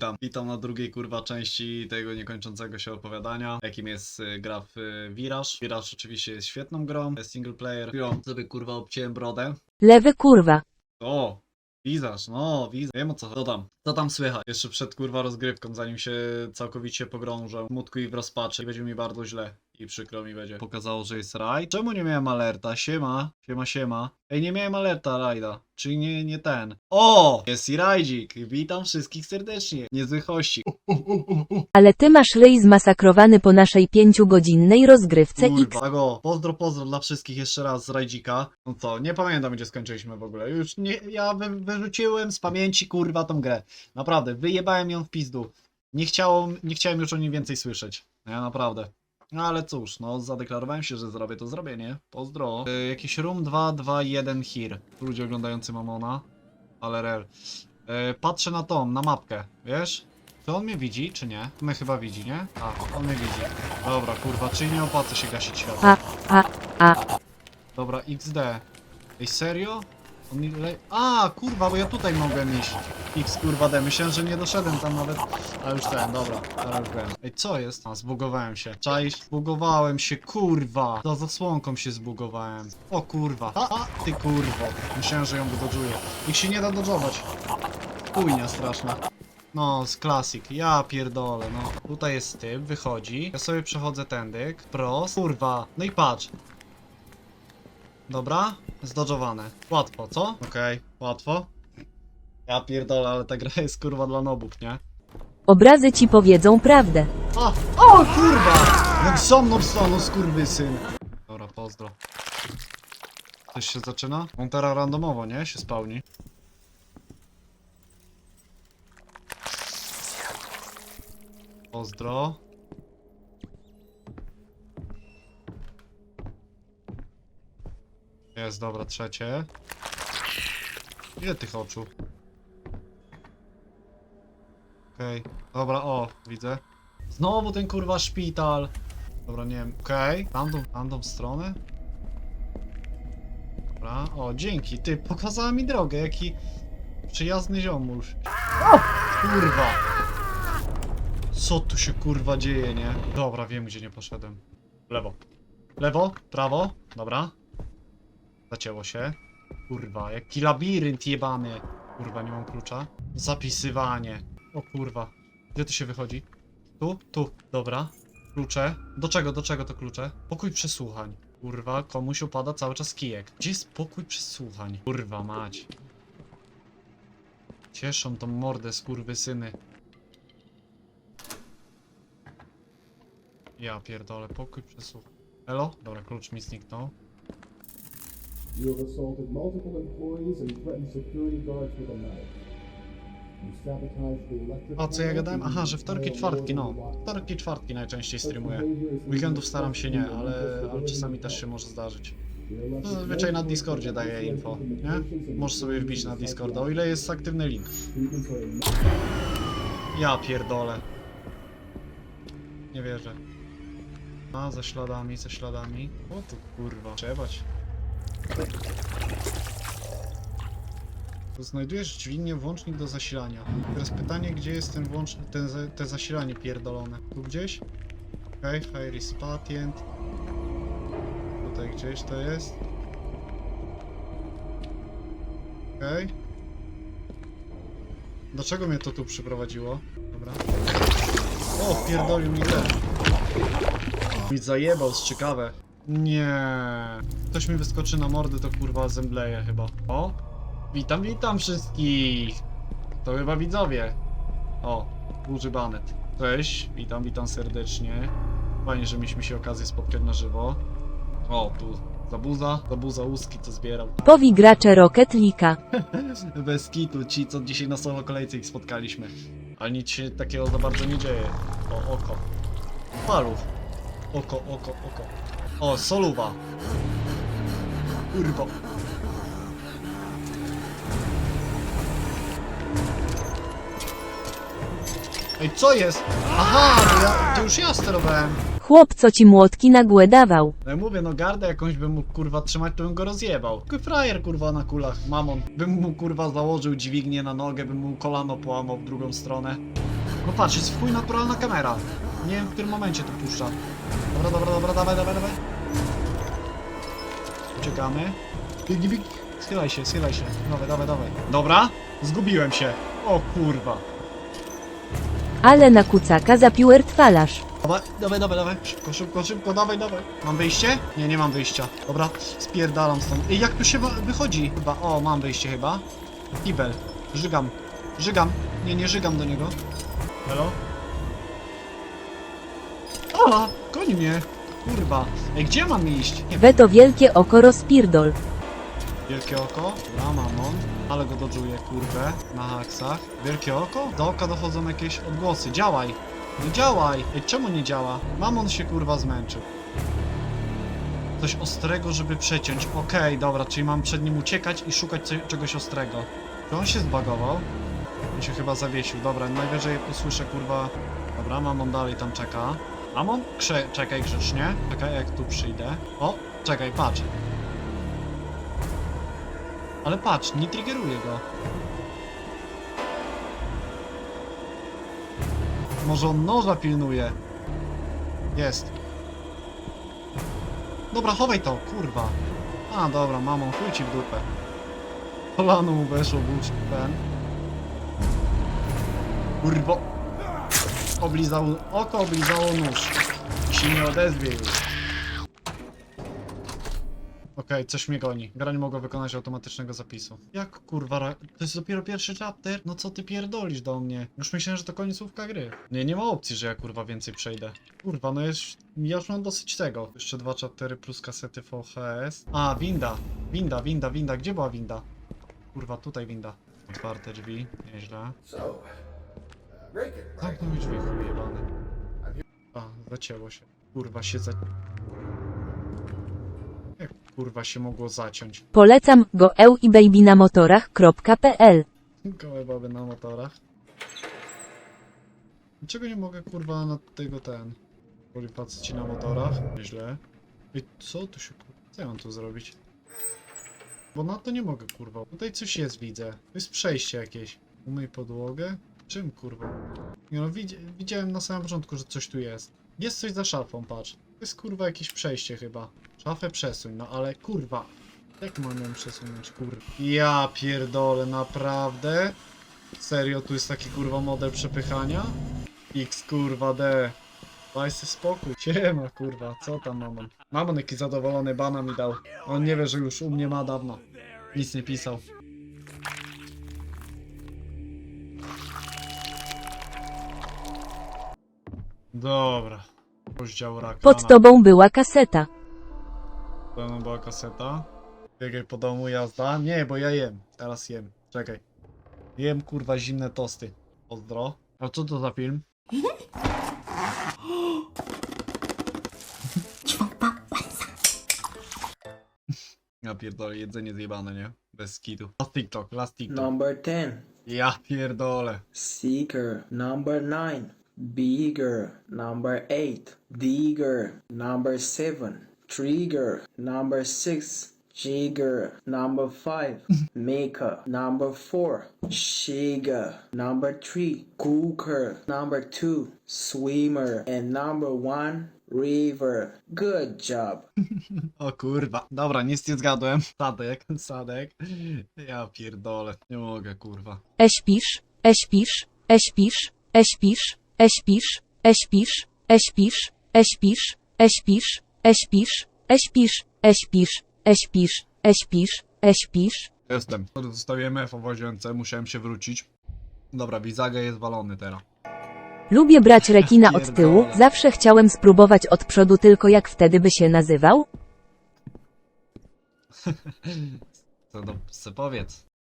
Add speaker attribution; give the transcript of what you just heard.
Speaker 1: Witam, witam na drugiej kurwa części tego niekończącego się opowiadania, jakim jest y, gra w y, Viraż. Viraż oczywiście jest świetną grą, jest single player. Chwilą sobie kurwa obciąłem brodę.
Speaker 2: Lewy kurwa.
Speaker 1: O, wizaż, no, wizaż. Wiem o co chodzi. Co tam? Słychać? Jeszcze przed kurwa rozgrywką, zanim się całkowicie pogrążę w smutku i w rozpaczy. Będzie mi bardzo źle i przykro mi będzie. Pokazało, że jest rajd. Czemu nie miałem alerta? Siema, siema, siema. Ej, nie miałem alerta rajda. Czyli nie, nie ten. O! Jest i rajdzik. Witam wszystkich serdecznie. Hości.
Speaker 2: Ale ty masz ryj zmasakrowany po naszej pięciogodzinnej rozgrywce X.
Speaker 1: Kurwa, tak o, pozdro, pozdro dla wszystkich jeszcze raz z Rajdzika. No co, nie pamiętam gdzie skończyliśmy w ogóle. Już nie, ja wy, wyrzuciłem z pamięci kurwa tą grę. Naprawdę, wyjebałem ją w pizdu. Nie, chciało, nie chciałem już o niej więcej słyszeć. Ja naprawdę. No ale cóż, no zadeklarowałem się, że zrobię to zrobię, nie? Pozdro. Y, jakiś room 2, 2, 1 here. Ludzie oglądający Mamona. Ale rel. Y, patrzę na tą, na mapkę, wiesz? Czy on mnie widzi, czy nie? Mnie chyba widzi, nie? A, on mnie widzi. Dobra, kurwa, czyli nie opłaca się gasić światła.
Speaker 2: A, a, a.
Speaker 1: Dobra, XD. Ej, serio? On mi le... A, kurwa, bo ja tutaj mogłem iść. X, kurwa, D. Myślałem, że nie doszedłem tam nawet. A już ten, dobra, teraz już wiem. Ej, co jest? A, zbugowałem się. Czaisz? Zbugowałem się, kurwa. Za zasłonką się zbugowałem. O, kurwa. A, a ty kurwo. Myślałem, że ją dodżuję. Ich się nie da dodżować. Chujnia straszna. No, z klasik. Ja pierdolę, no. Tutaj jest typ, wychodzi. Ja sobie przechodzę tędy. Prost. Kurwa. No i patrz. Dobra, zdodżowane. Łatwo, co? Okej, łatwo. Ja pierdolę, ale ta gra jest kurwa dla nobów, nie?
Speaker 2: Obrazy ci powiedzą prawdę.
Speaker 1: A, o kurwa! Jak są no są, no skurwysyn. Dobra, pozdro. Coś się zaczyna? On teraz randomowo, nie? Się spełni. Pozdro. Jest, dobra, trzecie. Ile tych oczu? Okej, dobra, o, widzę. Znowu ten kurwa szpital. Dobra, nie wiem, okej. Random, random stronę. Dobra, o, dzięki, ty, pokazała mi drogę, jaki przyjazny ziomuś. O, kurwa. Co tu się kurwa dzieje, nie? Dobra, wiem gdzie nie poszedłem. Lewo. Lewo, prawo, dobra. Zacięło się. Kurwa, jaki labirynt jebany. Kurwa, nie mam klucza. Zapisywanie. O kurwa. Gdzie tu się wychodzi? Tu? Tu. Dobra. Klucze. Do czego, do czego to klucze? Pokój przesłuchań. Kurwa, komuś opada cały czas kijek. Gdzie jest pokój przesłuchań? Kurwa mać. Cieszą tą mordę skurwysyny. Ja pierdolę, pokój przesłuchań. Elo? Dobra, klucz mi zniknął.
Speaker 3: You have assaulted multiple employees and threatened security guards with a knife.
Speaker 1: A co ja gadałem? Aha, że wtorki, czwartki, no. Wtorki, czwartki najczęściej streamuję. Weekendów staram się nie, ale, ale czasami też się może zdarzyć. No, zazwyczaj na Discordzie daję info, nie? Możesz sobie wbić na Discorda, o ile jest aktywny link. Ja pierdolę. Nie wierzę. A, za śladami, za śladami. O tu kurwa, trzebać. Znajdujesz dźwignię włącznik do zasilania. Teraz pytanie, gdzie jest ten włącznik, ten, te zasilanie pierdolone? Tu gdzieś? Okej, okay, high patient. Tutaj gdzieś to jest. Okej. Dlaczego mnie to tu przyprowadziło? Dobra. O, pierdolił mi grę. Mi zajebał strzykawę. Nie. Ktoś mi wyskoczy na mordę, to kurwa zembleje chyba. O. Witam, witam wszystkich. To chyba widzowie. O, duży banet. Cześć, witam, witam serdecznie. Fajnie, że mieliśmy się okazję spotkać na żywo. O, tu zabuza, zabuza łuski, co zbierał.
Speaker 2: Powi gracze Rocket League'a.
Speaker 1: Bez kitu, ci co dzisiaj na solo kolejce ich spotkaliśmy. Ale nic się takiego za bardzo nie dzieje. O, oko. Paluch. Oko, oko, oko. O, soluwa. Kurwa. Ej, co jest? Aha, to, ja, to już ja sterowałem.
Speaker 2: Chłop co ci młotki na głę dawał.
Speaker 1: No ja mówię, no gardę jakąś bym mógł kurwa trzymać, to bym go rozjebał. Tylko frajer kurwa na kulach, mamon. Bym mu kurwa założył dźwignię na nogę, bym mu kolano połamał w drugą stronę. No patrz, jest w chuj naturalna kamera. Nie wiem w którym momencie to puszcza. Dobra, dobra, dobra, dawaj, dawaj, dawaj. Uciekamy. Biegnij, biegnij. Schylaj się, schylaj się. Dawaj, dawaj, dawaj. Dobra, zgubiłem się. O kurwa.
Speaker 2: Ale na kucaka zapił ertwalarz.
Speaker 1: Dawaj, dawaj, dawaj, dawaj. Szybko, szybko, szybko, dawaj, dawaj. Mam wyjście? Nie, nie mam wyjścia. Dobra, spierdalam stąd. Ej, jak tu się wychodzi? Chyba, o, mam wyjście chyba. Kibel. Żygam. Żygam. Nie, nie żygam do niego. Halo? O, goni mnie. Kurwa. Ej, gdzie mam iść? Nie
Speaker 2: We to wielkie oko rozpirdol.
Speaker 1: Wielkie oko? Dobra, mamon. Ale go dodżuję, kurwę, na haksach. Wielkie oko? Do oka dochodzą jakieś odgłosy. Działaj! No działaj! Ej, czemu nie działa? Mamon się kurwa zmęczył. Coś ostrego, żeby przeciąć. Okej, dobra, czyli mam przed nim uciekać i szukać czegoś ostrego. Czy on się zbagował? On się chyba zawiesił. Dobra, najwyżej usłyszę kurwa... Dobra, mamon dalej tam czeka. Mamon? Krze czekaj grzecznie. Czekaj, jak tu przyjdę. O, czekaj, patrz. Ale patrz, nie triggeruje go. Może on noża pilnuje. Jest. Dobra, chowaj to, kurwa. A, dobra, mamą, chuj ci w dupę. Kolano mu weszło, był ten. Kurwo. Oblizał, oko oblizało nóż. I się nie odezwie już. Okej, coś mnie goni. Gra nie mogła wykonać automatycznego zapisu. Jak kurwa, to jest dopiero pierwszy chapter? No co ty pierdolisz do mnie? Już myślałem, że to końcówka gry. Nie, nie ma opcji, że ja kurwa więcej przejdę. Kurwa, no jest... Ja już mam dosyć tego. Jeszcze dwa chaptery plus kasety VHS. A, winda. Winda, winda, winda. Gdzie była winda? Kurwa, tutaj winda. Otwarte drzwi, nieźle.
Speaker 3: So?
Speaker 1: Zamknął mi drzwi, chuj jebany. A, zacięło się. Kurwa się za... Jak kurwa się mogło zaciąć?
Speaker 2: Polecam go eu i baby na motorach.pl.
Speaker 1: Gołe baby na motorach. Dlaczego nie mogę kurwa na tego ten? Woli faceci na motorach? Nieźle. I co tu się kurwa? Co ja mam tu zrobić? Bo na to nie mogę kurwa. Tutaj coś jest widzę. To jest przejście jakieś. Umyj podłogę? Czym kurwa? No widzi widziałem na samym początku, że coś tu jest. Jest coś za szafą, patrz. To jest kurwa jakieś przejście chyba. Szafę przesuń, no ale kurwa. Jak mam ją przesunąć, kurwa? Ja pierdolę, naprawdę? Serio, tu jest taki kurwa model przepychania? X kurwa D. Daj sobie spokój. Siema kurwa, co tam mamon? Mamon jaki zadowolony bana mi dał. On nie wie, że już u mnie ma dawno. Nic nie pisał. Dobra. Rozdział rakana.
Speaker 2: Pod tobą była kaseta.
Speaker 1: To była kaseta. Biegaj po domu, jazda. Nie, bo ja jem. Teraz jem. Czekaj. Jem kurwa zimne tosty. Pozdro. A co to za film? Ja pierdolę, jedzenie zjebane, nie? Bez kitu. Last TikTok, last TikTok.
Speaker 4: Number 10.
Speaker 1: Ja pierdolę.
Speaker 4: Seeker. Number 9. Bigger. Number 8. Digger. Number 7. Trigger. Number 6. Jigger. Number 5. Maker. Number 4. Shiga. Number 3. Cooker. Number 2. Swimmer. And number 1. River. Good job.
Speaker 1: O kurwa. Dobra, nic nie zgadłem. Sadek, sadek. Ja pierdolę. Nie mogę, kurwa.
Speaker 2: Eśpisz, eśpisz, eśpisz, eśpisz, eśpisz, eśpisz, eśpisz, eśpisz, eśpisz, eśpisz, eśpisz, eśpisz, eśpisz, eśpisz, eśpisz.
Speaker 1: Jestem. Zostawiłem F w łazience, musiałem się wrócić. Dobra, Wizaga jest walony teraz.
Speaker 2: Lubię brać rekina od tyłu,
Speaker 1: Pierdolę.
Speaker 2: zawsze chciałem spróbować od przodu tylko jak wtedy by się nazywał?
Speaker 1: Co do... se powiedz.